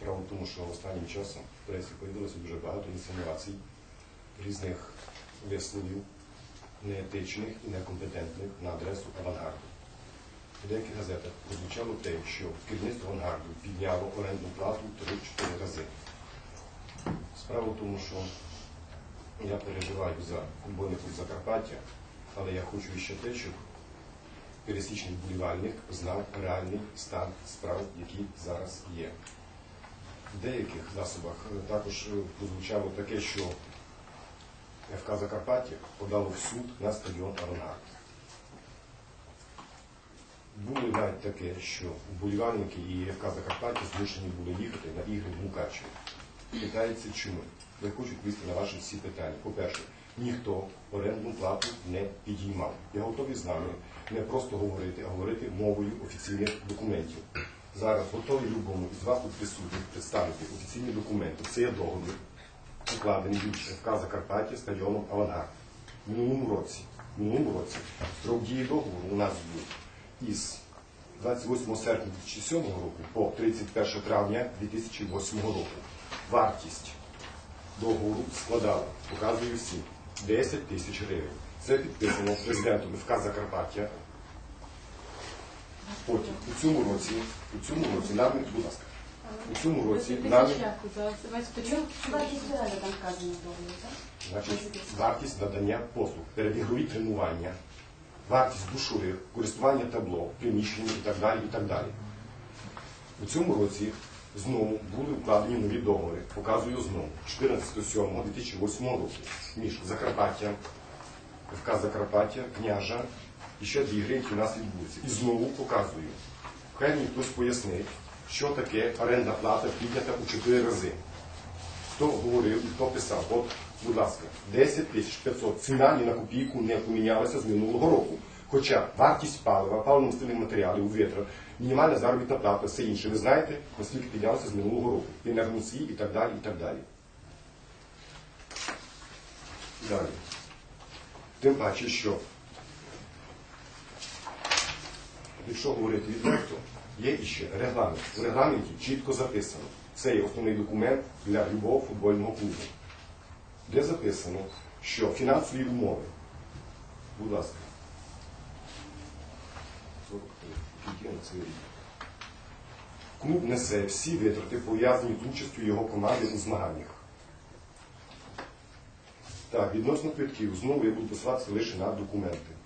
Справа в тому, що останнім часом в пресі появилося дуже багато інсинуацій, різних висловів, неетичних і некомпетентних на адресу авангарду. У деяких газетах прозвучало те, що керівництво авангарду підняло орендну плату 3-4 рази. Справа в тому, що я переживаю за футбольний клуб Закарпаття, але я хочу ще те, щоб пересічний вболівальник знав реальний стан справ, які зараз є. В деяких засобах е, також е, прозвучало таке, що ФК Закарпаття подало в суд на стадіон Авангард. Було навіть таке, що вболівальники і ФК Закарпаття змушені були їхати на ігри в Мукачево. Питається чому? Я хочу відповісти на ваші всі питання. По-перше, ніхто орендну плату не підіймав. Я готовий з вами не просто говорити, а говорити мовою офіційних документів. Зараз готовий любому із вас тут присутніх представити офіційні документи. Це є договір, укладений від ФК Закарпаття стадіоном Авангард. В минулому році, в минулому році строк дії договору у нас був із 28 серпня 2007 року по 31 травня 2008 року. Вартість договору складала, показую всі, 10 тисяч гривень. Це підписано президентом ФК Закарпаття. Потім у цьому році, у цьому році нам, будь ласка, у цьому році нам, значить, вартість надання послуг, перебігові тренування, вартість душових, користування табло, приміщеннями і так далі, і так далі. У цьому році знову були укладені нові договори. Показую знову. 14.07.2008 року. Між Закарпаттям, ФК Закарпаття, княжа і ще дві гри, які у нас відбудуться. І знову показую. Хай мені хтось пояснить, що таке оренда плата піднята у 4 рази. Хто говорив і хто писав? От, будь ласка, 10 тисяч 500. Ціна ні на копійку не помінялася з минулого року. Хоча вартість палива, паливно-мастильних матеріалів, витра, мінімальна заробітна плата, все інше. Ви знаєте, наскільки піднялося з минулого року. Енергоносії і так далі, і так далі. Далі. Тим паче, що якщо говорити відверто, є іще регламент. У регламенті чітко записано. Це є основний документ для любого футбольного клубу, де записано, що фінансові умови, будь ласка, 43, який на цей рік. Клуб несе всі витрати, пов'язані з участю його команди у змаганнях. Так, відносно квитків, знову я буду посилатися лише на документи.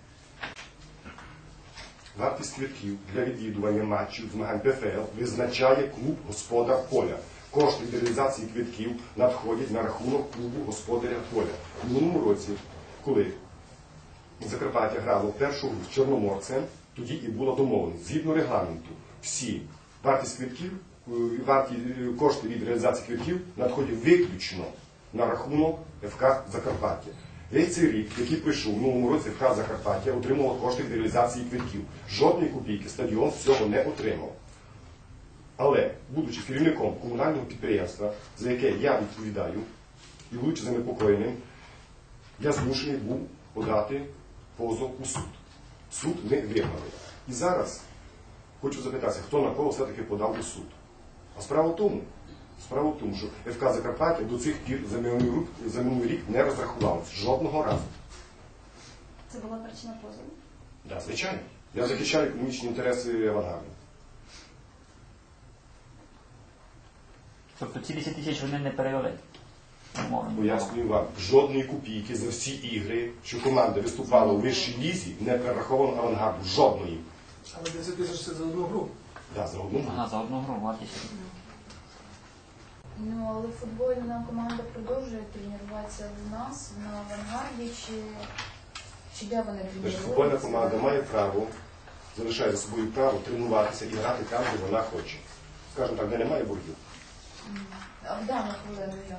Вартість квитків для відвідування матчів змагань ПФЛ визначає клуб господар поля. Кошти від реалізації квитків надходять на рахунок клубу господаря поля. У минулому році, коли Закарпаття грало першу гру з Чорноморцем, тоді і було домовлено. Згідно регламенту, всі вартість квитків, е, варті, е, кошти від реалізації квитків надходять виключно на рахунок ФК Закарпаття. Весь цей рік, який прийшов в новому році ФК Закарпаття, отримував кошти від реалізації квитків. Жодної копійки стадіон з цього не отримав. Але, будучи керівником комунального підприємства, за яке я відповідаю, і будучи занепокоєним, я змушений був подати позов у суд. Суд не виграли. І зараз хочу запитатися, хто на кого все-таки подав у суд. А справа в тому, справа в тому, що ФК Закарпаття до цих пір за минулий рік, за минулий рік не розрахувалося жодного разу. Це була причина позову. Да, звичайно. Я захищаю економічні інтереси авангарду. Тобто ці 10 тисяч вони не перевели. Умовно. Пояснюю вам, жодної копійки за всі ігри, що команда виступала у вищій лізі, не перераховано авангарду. Жодної. Але 10 тисяч це за одну гру. Да, за одну. Ага, за одну гру вартість. Ну, але футбольна команда продовжує тренуватися в нас на авангарді, чи, чи де вони Тобто тренуються? футбольна команда має право, залишає за собою право тренуватися і грати там, де вона хоче. Скажімо так, де немає боргів. А в дану хвилину як?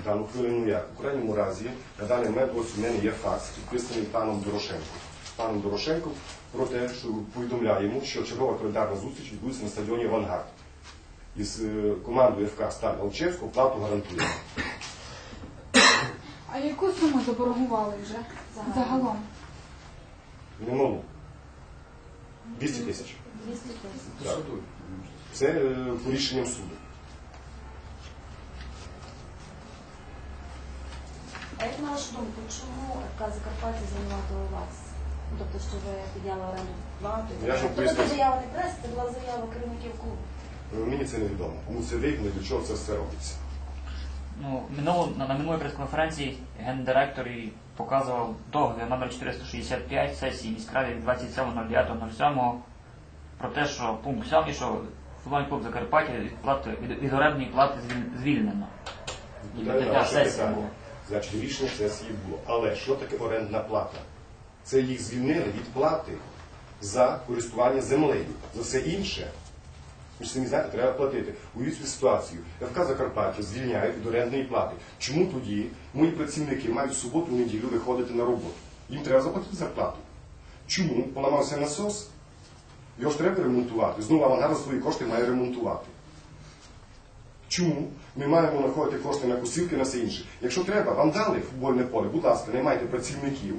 В дану хвилину як? У крайньому разі, на даний момент ось у мене є факс, підписаний паном Дорошенко. Паном Дорошенко про те, що повідомляємо, що чергова календарна зустріч відбудеться на стадіоні Авангард із е, командою ФК Сталь Алчевську плату гарантує. А яку суму заборгували вже загалом? Ну, ну, Немало. 200 тисяч. 200 тисяч. Це е, рішенням суду. А як на вашу думку, чому ФК Закарпаття у вас? Ну, тобто, що ви підняли оренду плату? Я ж вам Тобто. Це заява не преси, це була заява керівників клубу. Мені це невідомо. Кому це вигідно, для чого це все робиться. Ну, минуло, на, на минулій прес-конференції гендиректор і показував договір номер 465 сесії міськради від 27.09.07 про те, що пункт 7, що футбольний клуб Закарпаття від, плати, від, від орендної плати звіль- звільнено. І сесія питання. була. Значить, рішення сесії було. Але що таке орендна плата? Це їх звільнили від плати за користування землею. За все інше, ви ж самі знаєте, треба платити. Уявіть собі ситуацію. ФК Закарпаття звільняють від орендної плати. Чому тоді мої працівники мають в суботу, неділю виходити на роботу? Їм треба заплатити зарплату. Чому? Поламався насос, його ж треба ремонтувати. Знову авангард за свої кошти має ремонтувати. Чому ми маємо знаходити кошти на косівки, на все інше? Якщо треба, вам дали футбольне поле, будь ласка, наймайте працівників,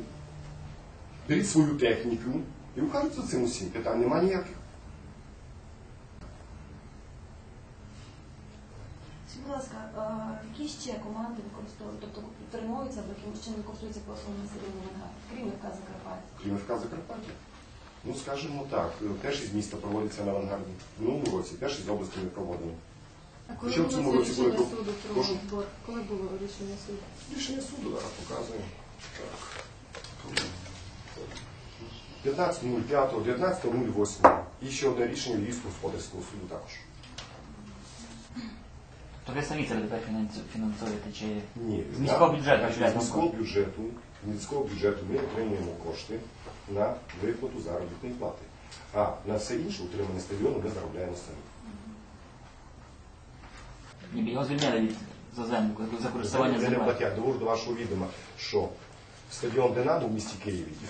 беріть свою техніку і ухажуйте за цим усім. Питань немає ніяких. Будь ласка, які ще команди використовують, тобто тренуються або якимось чином користуються послугами населення Венгар, крім РК Закарпаття? Крім ФК Закарпаття. Ну, скажімо так, теж із міста проводиться на авангарді. В минулому році теж із області ми проводимо. А коли Що в було цьому році рішення буде? суду про Прошу? збор? Коли було рішення суду? Рішення суду зараз показує. Так. 15.05, 19.08. І ще одне рішення Львівського господарського суду також. То ви самі це тепер фінансу- фінансуєте чи Ні, з міського бюджету? З міського бюджету, з міського бюджету ми отримуємо кошти на виплату заробітної плати. А на все інше утримання стадіону ми заробляємо самі. Ніби його звільнили від за землю, за користування Вони не платять. Довожу до вашого відома, що стадіон Динамо в місті Києві і